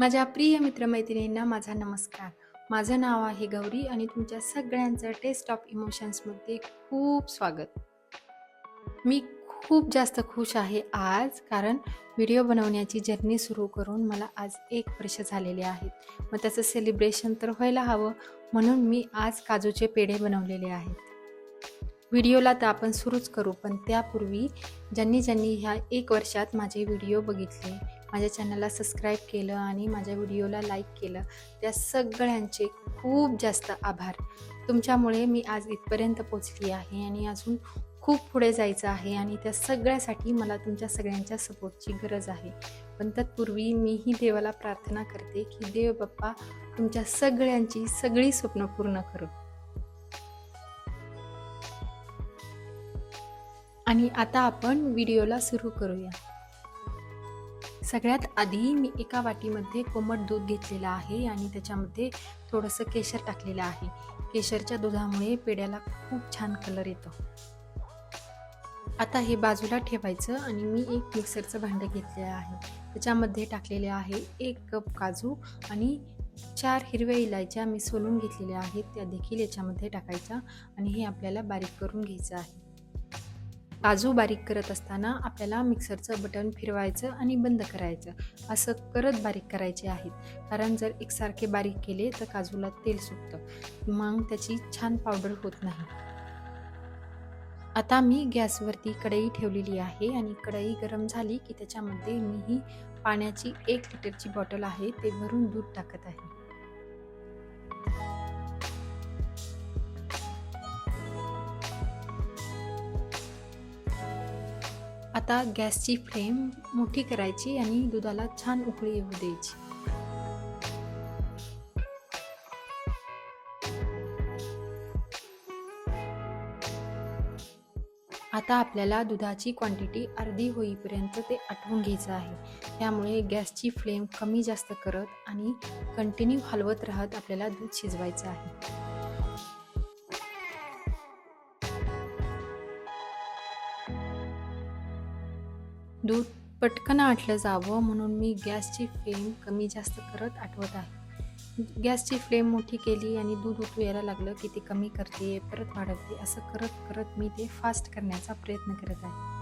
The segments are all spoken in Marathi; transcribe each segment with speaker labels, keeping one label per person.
Speaker 1: माझ्या प्रिय मित्रमैत्रिणींना माझा नमस्कार. माझं नाव आहे गौरी आणि तुमच्या सगळ्यांचं टेस्ट ऑफ इमोशन्समध्ये खूप स्वागत. मी खूप जास्त खुश आहे आज कारण व्हिडिओ बनवण्याची जर्नी सुरू करून मला आज एक वर्ष झालेले आहेत. मग त्याचं सेलिब्रेशन तर व्हायला हवं म्हणून मी आज काजूचे पेढे बनवलेले आहेत. व्हिडिओला तर आपण सुरूच करू पण त्यापूर्वी ज्यांनी ज्यांनी ह्या एक वर्षात माझे व्हिडिओ बघितले माझ्या चॅनलला सबस्क्राईब केलं आणि माझ्या व्हिडिओला लाईक केलं त्या सगळ्यांचे खूप जास्त आभार. तुमच्यामुळे मी आज इथपर्यंत पोचली आहे आणि अजून खूप पुढे जायचं आहे आणि त्या सगळ्यासाठी मला तुमच्या सगळ्यांच्या सपोर्टची गरज आहे. पण तत्पूर्वी मीही देवाला प्रार्थना करते की देव बाप्पा तुमच्या सगळ्यांची सगळी स्वप्न पूर्ण करू. आणि आता आपण व्हिडिओला सुरू करूया. सगळ्यात आधी मी एका वाटीमध्ये कोमट दूध घेतलेलं आहे आणि त्याच्यामध्ये थोडंसं केशर टाकलेलं आहे. केशरच्या दुधामुळे पेड्याला खूप छान कलर येतो. आता हे बाजूला ठेवायचं आणि मी एक मिक्सरचं भांडं घेतलेलं आहे. त्याच्यामध्ये टाकलेले आहे एक कप काजू आणि चार हिरव्या इलायच्या मी सोलून घेतलेल्या आहेत. त्या देखील याच्यामध्ये टाकायच्या आणि हे आपल्याला बारीक करून घ्यायचं आहे. काजू बारीक करत असताना आपल्याला मिक्सरचं बटन फिरवायचं आणि बंद करायचं. असं करत बारीक करायचे आहेत. कारण जर एकसारखे बारीक केले तर काजूला तेल सुटतं. मग त्याची छान पावडर होत नाही. आता मी गॅसवरती कढई ठेवलेली आहे आणि कढई गरम झाली की त्याच्यामध्ये मी ही पाण्याची एक लिटरची बॉटल आहे. ते भरून दूध टाकत आहे. आता गॅसची फ्लेम मोठी करायची आणि दुधाला छान उकळी येऊ द्यायची. आता आपल्याला दुधाची क्वांटिटी अर्धी होईपर्यंत ते आटवून घ्यायचं आहे. त्यामुळे गॅसची फ्लेम कमी जास्त करत आणि कंटिन्यू हलवत राहत आपल्याला दूध शिजवायचं आहे. दूध पटकन आटलं जावं म्हणून मी गॅसची फ्लेम कमी जास्त करत आठवत आहे. गॅसची फ्लेम मोठी केली आणि दूध उतू यायला लागलं की ते कमी करते परत वाढवते. असं करत करत मी ते फास्ट करण्याचा प्रयत्न करत आहे.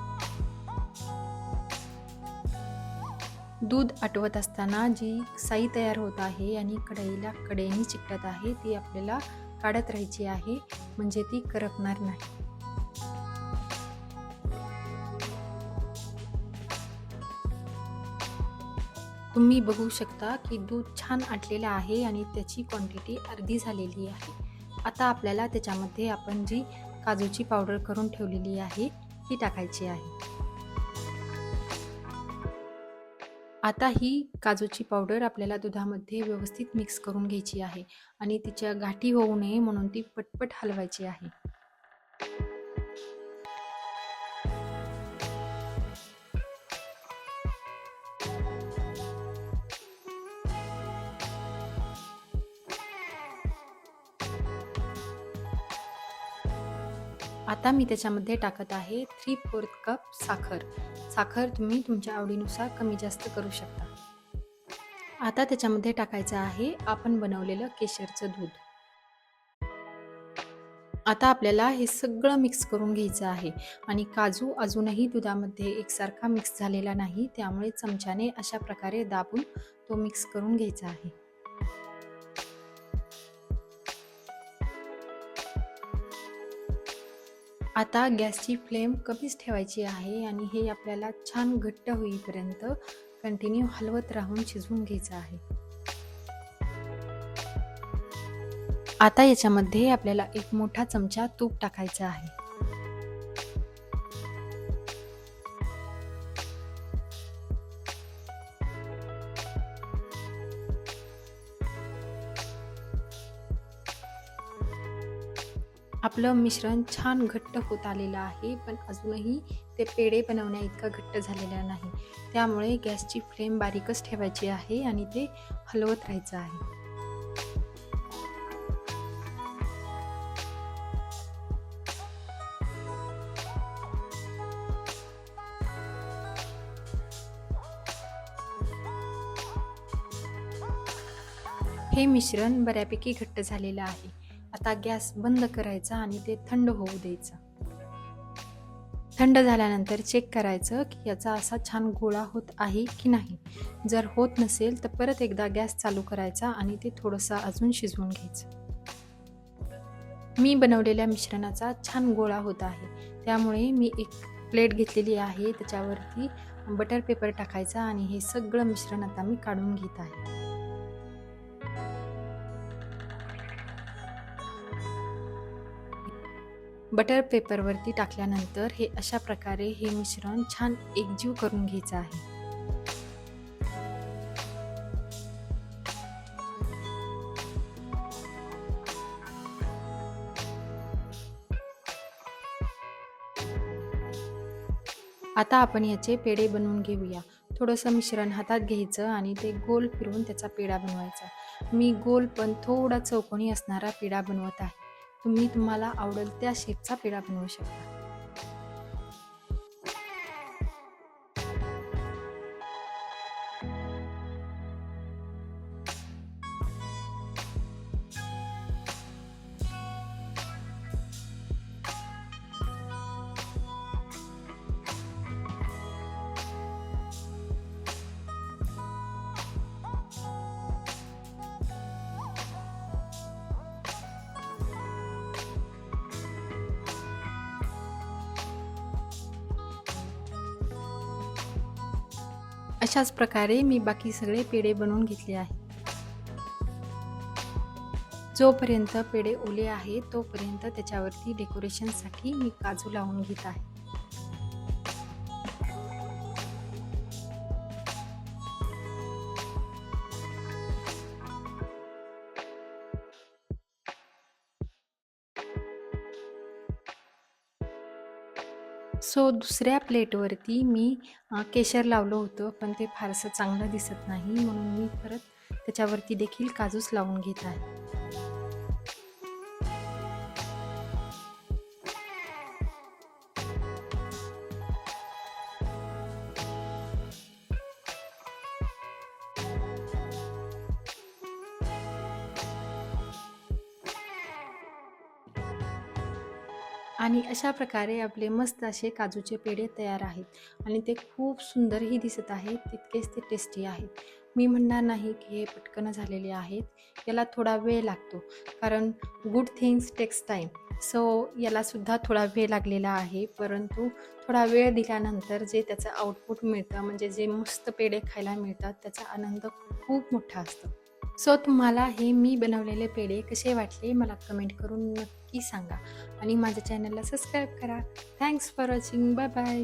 Speaker 1: दूध आटवत असताना जी साई तयार होत आहे आणि कढईला कडेनी चिकटत आहे ती आपल्याला काढत राहायची आहे म्हणजे ती करपणार नाही. तुम्ही बघू शकता की दूध छान आटलेलं आहे आणि त्याची क्वांटिटी अर्धी झालेली आहे. आता आपल्याला त्याच्यामध्ये आपण जी काजूची पावडर करून ठेवलेली आहे ती टाकायची आहे. आता ही काजूची पावडर आपल्याला दुधामध्ये व्यवस्थित मिक्स करून घ्यायची आहे आणि तिच्या गाठी होऊ नये म्हणून ती पटपट हलवायची आहे. आता मी त्याच्यामध्ये टाकत आहे थ्री फोर्थ कप साखर. साखर तुम्ही तुमच्या आवडीनुसार कमी जास्त करू शकता. आता त्याच्यामध्ये टाकायचं आहे आपण बनवलेलं केशरचं दूध. आता आपल्याला हे सगळं मिक्स करून घ्यायचं आहे आणि काजू अजूनही दुधामध्ये एकसारखा मिक्स झालेला नाही त्यामुळे चमच्याने अशा प्रकारे दाबून तो मिक्स करून घ्यायचा आहे. आता गॅसची फ्लेम कमीच ठेवायची आहे आणि हे आपल्याला छान घट्ट होईपर्यंत कंटिन्यू हलवत राहून शिजवून घ्यायचं आहे. आता याच्यामध्ये आपल्याला एक मोठा चमचा तूप टाकायचा आहे. आपलं मिश्रण छान घट्ट होत आलेलं आहे पण अजूनही ते पेढे बनवण्या इतका घट्ट झालेला नाही. त्यामुळे गॅसची फ्लेम बारीकच ठेवायची आहे आणि ते हलवत राहायचं आहे. हे मिश्रण बऱ्यापैकी घट्ट झालेलं आहे. आता गॅस बंद करायचा आणि ते थंड होऊ द्यायचं. थंड झाल्यानंतर चेक करायचं की याचा असा छान गोळा होत आहे की नाही. जर होत नसेल तर परत एकदा गॅस चालू करायचा आणि ते थोडंसं अजून शिजवून घ्यायचं. मी बनवलेल्या मिश्रणाचा छान गोळा होत आहे. त्यामुळे मी एक प्लेट घेतलेली आहे. त्याच्यावरती बटर पेपर टाकायचा आणि हे सगळं मिश्रण आता मी काढून घेत आहे. बटर पेपरवरती टाकल्यानंतर हे अशा प्रकारे हे मिश्रण छान एकजीव करून घ्यायचं आहे. आता आपण याचे पेढे बनवून घेऊया. थोडंसं मिश्रण हातात घ्यायचं आणि ते गोल फिरवून त्याचा पेढा बनवायचा. मी गोल पण थोडा चौकोनी असणारा पेढा बनवत आहे. तुम्ही तुम्हाला आवडेल त्या शेपचा पेढा बनवू शकता. अशाच प्रकारे मी बाकी सगळे पेढे बनवून घेतले आहे जोपर्यंत पेढे ओले आहे तोपर्यंत त्याच्यावरती डेकोरेशनसाठी मी काजू लावून घेत आहे. सो दुसऱ्या प्लेटवरती मी केशर लावलं होतं पण ते फारसं चांगलं दिसत नाही म्हणून मी परत त्याच्यावरती देखील काजूच लावून घेत आहे. आणि अशा प्रकारे आपले मस्त असे काजूचे पेढे तयार आहेत. आणि ते खूप सुंदरही दिसत आहेत तितकेच ते टेस्टी आहेत. मी म्हणणार नाही की हे पटकन झालेले आहेत याला थोडा वेळ लागतो. कारण good things takes time so यालासुद्धा थोडा वेळ लागलेला आहे परंतु थोडा वेळ दिल्यानंतर जे त्याचं आउटपुट मिळतं म्हणजे जे मस्त पेढे खायला मिळतात त्याचा आनंद खूप मोठा असतो. सो तुम्हाला हे मी बनवलेले पेढे कसे वाटले मला कमेंट करून नक्की सांगा. आणि माझ्या चॅनलला सबस्क्राईब करा. Thanks for watching bye bye